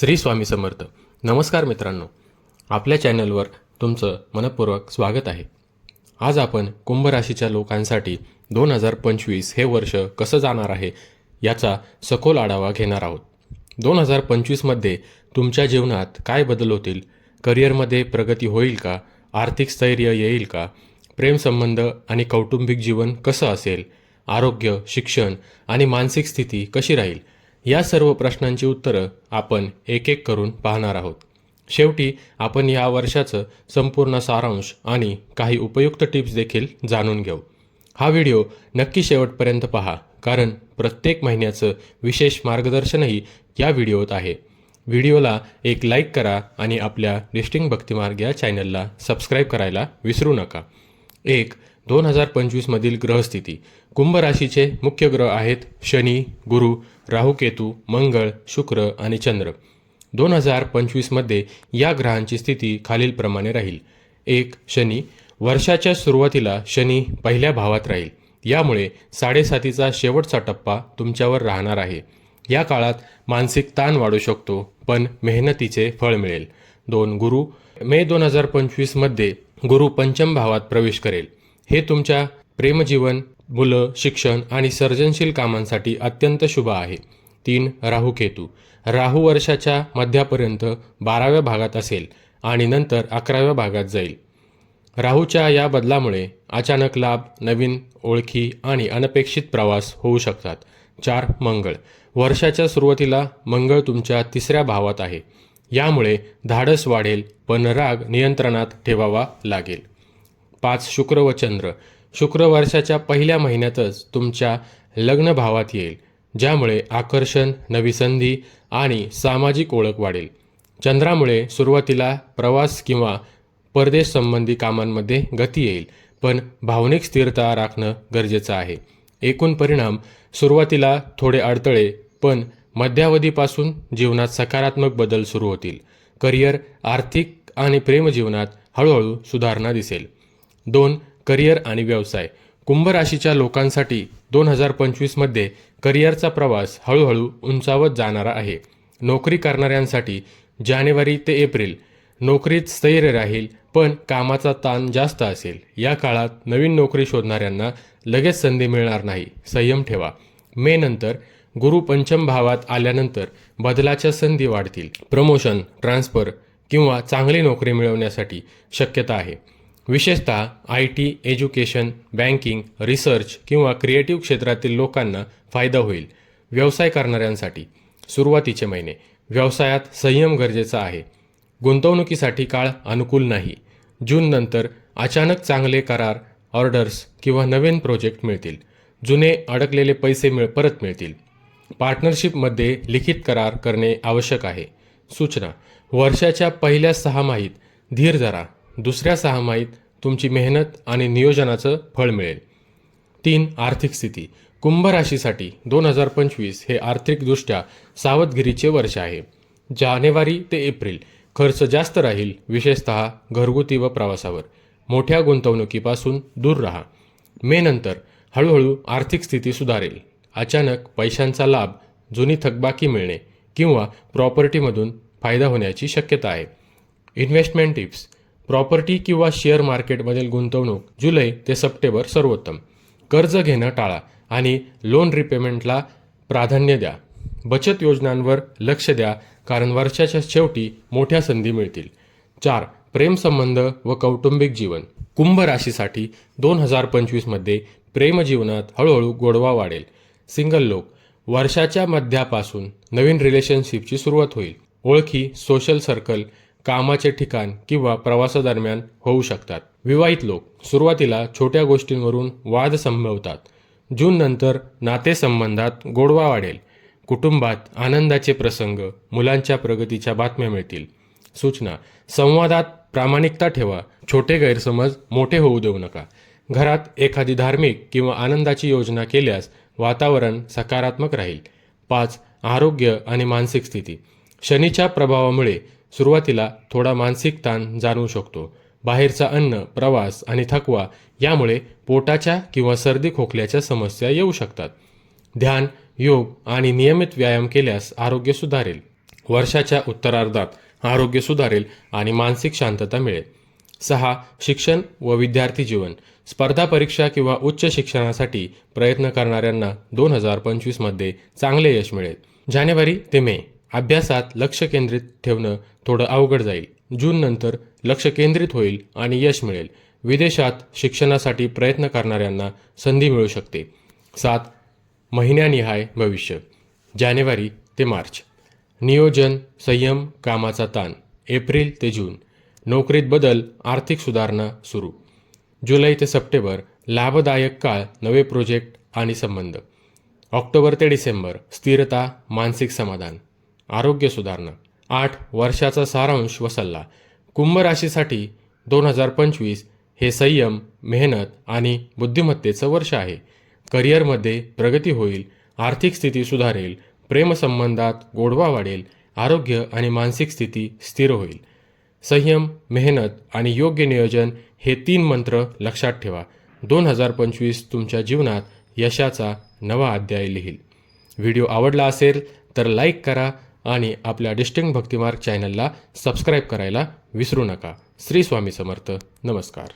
श्री स्वामी समर्थ. नमस्कार मित्रांनो. आपल्या चॅनलवर तुमचं मनपूर्वक स्वागत आहे. आज आपण कुंभ राशीच्या लोकांसाठी दोन हजार पंचवीस हे वर्ष कसं जाणार आहे याचा सखोल आढावा घेणार आहोत. दोन हजार पंचवीसमध्ये तुमच्या जीवनात काय बदल होतील? करिअरमध्ये प्रगती होईल का? आर्थिक स्थैर्य येईल का? प्रेमसंबंध आणि कौटुंबिक जीवन कसं असेल? आरोग्य शिक्षण आणि मानसिक स्थिती कशी राहील? या सर्व प्रश्नांची उत्तरं आपण एक एक करून पाहणार आहोत. शेवटी आपण या वर्षाचं संपूर्ण सारांश आणि काही उपयुक्त टिप्स देखील जाणून घेऊ. हा व्हिडिओ नक्की शेवटपर्यंत पहा कारण प्रत्येक महिन्याचं विशेष मार्गदर्शनही या व्हिडिओत आहे. व्हिडिओला एक लाईक करा आणि आपल्या लिस्टिंग भक्तिमार्ग या चॅनलला सबस्क्राईब करायला विसरू नका. एक दोन हजार पंचवीसमधील ग्रहस्थिती. कुंभ राशीचे मुख्य ग्रह आहेत शनी गुरु राहू केतू मंगळ शुक्र आणि चंद्र. दोन हजार पंचवीसमध्ये या ग्रहांची स्थिती खालीलप्रमाणे राहील. एक शनी. वर्षाच्या सुरुवातीला शनी पहिल्या भावात राहील. यामुळे साडेसातीचा शेवटचा टप्पा तुमच्यावर राहणार आहे. या काळात मानसिक ताण वाढू शकतो पण मेहनतीचे फळ मिळेल. दोन गुरु. मे दोन हजार पंचवीसमध्ये गुरु पंचम भावात प्रवेश करेल. हे तुमच्या प्रेमजीवन मुलं शिक्षण आणि सर्जनशील कामांसाठी अत्यंत शुभ आहे. तीन राहू केतू. राहू वर्षाच्या मध्यापर्यंत बाराव्या भागात असेल आणि नंतर अकराव्या भागात जाईल. राहूच्या या बदलामुळे अचानक लाभ नवीन ओळखी आणि अनपेक्षित प्रवास होऊ शकतात. चार मंगळ. वर्षाच्या सुरुवातीला मंगळ तुमच्या तिसऱ्या भावात आहे. यामुळे धाडस वाढेल पण राग नियंत्रणात ठेवावा लागेल. पाच शुक्र व चंद्र. शुक्रवर्षाच्या पहिल्या महिन्यातच तुमच्या लग्न भावात येईल ज्यामुळे आकर्षण नवी संधी आणि सामाजिक ओळख वाढेल. चंद्रामुळे सुरुवातीला प्रवास किंवा परदेश संबंधी कामांमध्ये गती येईल पण भावनिक स्थिरता राखणं गरजेचं आहे. एकूण परिणाम सुरुवातीला थोडे अडथळे पण मध्यावधीपासून जीवनात सकारात्मक बदल सुरू होतील. करिअर आर्थिक आणि प्रेमजीवनात हळूहळू सुधारणा दिसेल. दोन करिअर आणि व्यवसाय. कुंभ राशीच्या लोकांसाठी दोन हजार पंचवीसमध्ये करिअरचा प्रवास हळूहळू उंचावत जाणारा आहे. नोकरी करणाऱ्यांसाठी जानेवारी ते एप्रिल. नोकरीत स्थैर्य राहील पण कामाचा ताण जास्त असेल. या काळात नवीन नोकरी शोधणाऱ्यांना लगेच संधी मिळणार नाही. संयम ठेवा. मे नंतर गुरु पंचम भावात आल्यानंतर बदलाच्या संधी वाढतील. प्रमोशन ट्रान्सफर किंवा चांगली नोकरी मिळवण्यासाठी शक्यता आहे. विशेषतः I T education banking research किंवा क्रिएटिव्ह क्षेत्रातील लोकांना फायदा होईल. व्यवसाय करणाऱ्यांसाठी. सुरुवातीचे महिने. व्यवसायात संयम गरजेचा आहे. गुंतवणुकीसाठी काळ अनुकूल नाही. जूननंतर अचानक चांगले करार ऑर्डर्स किंवा नवीन प्रोजेक्ट मिळतील. जुने अडकलेले पैसे मिळ परत मिळतील. पार्टनरशिपमध्ये लिखित करार करणे आवश्यक आहे. सूचना. वर्षाच्या पहिल्या सहामाहीत धीर धरा. दुसऱ्या सहामाहीत तुमची मेहनत आणि नियोजनाचं फळ मिळेल. तीन आर्थिक स्थिती. कुंभ राशीसाठी दोन हजार पंचवीस हे आर्थिकदृष्ट्या सावधगिरीचे वर्ष आहे. जानेवारी ते एप्रिल. खर्च जास्त राहील विशेषतः घरगुती व प्रवासावर. मोठ्या गुंतवणुकीपासून दूर राहा. मे नंतर हळूहळू आर्थिक स्थिती सुधारेल. अचानक पैशांचा लाभ जुनी थकबाकी मिळणे किंवा प्रॉपर्टीमधून फायदा होण्याची शक्यता आहे. Investment tips. प्रॉपर्टी किंवा शेअर मार्केटमधील गुंतवणूक जुलै ते सप्टेंबर सर्वोत्तम. कर्ज घेणं टाळा आणि लोन रिपेमेंटला प्राधान्य द्या. बचत योजनांवर लक्ष द्या कारण वर्षाच्या शेवटी मोठ्या संधी मिळतील. चार प्रेमसंबंध व कौटुंबिक जीवन. कुंभ राशीसाठी दोन हजार पंचवीसमध्ये प्रेमजीवनात हळूहळू गोडवा वाढेल. सिंगल लोक. वर्षाच्या मध्यापासून नवीन रिलेशनशिपची सुरुवात होईल. ओळखी सोशल सर्कल कामाचे ठिकाण किंवा प्रवासादरम्यान होऊ शकतात. विवाहित लोक सुरुवातीला छोट्या गोष्टींवरून वाद संभवतात. जून नंतर नातेसंबंधात गोडवा वाढेल. कुटुंबात आनंदाचे प्रसंग मुलांच्या प्रगतीच्या बातम्या मिळतील. सूचना संवादात प्रामाणिकता ठेवा. छोटे गैरसमज मोठे होऊ देऊ नका. घरात एखादी धार्मिक किंवा आनंदाची योजना केल्यास वातावरण सकारात्मक राहील. पाच आरोग्य आणि मानसिक स्थिती. शनीच्या प्रभावामुळे सुरुवातीला थोडा मानसिक ताण जाणवू शकतो. बाहेरचा अन्न प्रवास आणि थकवा यामुळे पोटाच्या किंवा सर्दी खोकल्याच्या समस्या येऊ शकतात. ध्यान योग आणि नियमित व्यायाम केल्यास आरोग्य सुधारेल. वर्षाच्या उत्तरार्धात आरोग्य सुधारेल आणि मानसिक शांतता मिळेल. सहा शिक्षण व विद्यार्थी जीवन. स्पर्धा परीक्षा किंवा उच्च शिक्षणासाठी प्रयत्न करणाऱ्यांना दोन हजार पंचवीसमध्ये चांगले यश मिळेल. जानेवारी ते मे. अभ्यासात लक्ष केंद्रित ठेवणं थोडं अवघड जाईल. जून नंतर लक्ष केंद्रित होईल आणि यश मिळेल. विदेशात शिक्षणासाठी प्रयत्न करणाऱ्यांना संधी मिळू शकते. सात महिन्यानिहाय भविष्य. जानेवारी ते मार्च. नियोजन संयम कामाचा ताण. एप्रिल ते जून. नोकरीत बदल आर्थिक सुधारणा सुरू. जुलै ते सप्टेंबर लाभदायक काळ नवे प्रोजेक्ट आणि संबंध. ऑक्टोबर ते डिसेंबर स्थिरता मानसिक समाधान. आरोग्य सुधारणा. आठ वर्षाचा सारांश व सल्ला कुंभ राशीसाठी दोन हजार पंचवीस हे संयम मेहनत आणि बुद्धिमत्तेचं वर्ष आहे. करिअरमध्ये प्रगती होईल आर्थिक स्थिती सुधारेल प्रेमसंबंधात गोडवा वाढेल आरोग्य आणि मानसिक स्थिती स्थिर होईल. संयम मेहनत आणि योग्य नियोजन हे तीन मंत्र लक्षात ठेवा. दोन हजार पंचवीस तुमच्या जीवनात यशाचा नवा अध्याय लिहील. व्हिडिओ आवडला असेल तर लाईक करा आणि आपल्या डिस्टिंग भक्तिमार्ग चॅनलला सबस्क्राईब करायला विसरू नका. श्री स्वामी समर्थ. नमस्कार.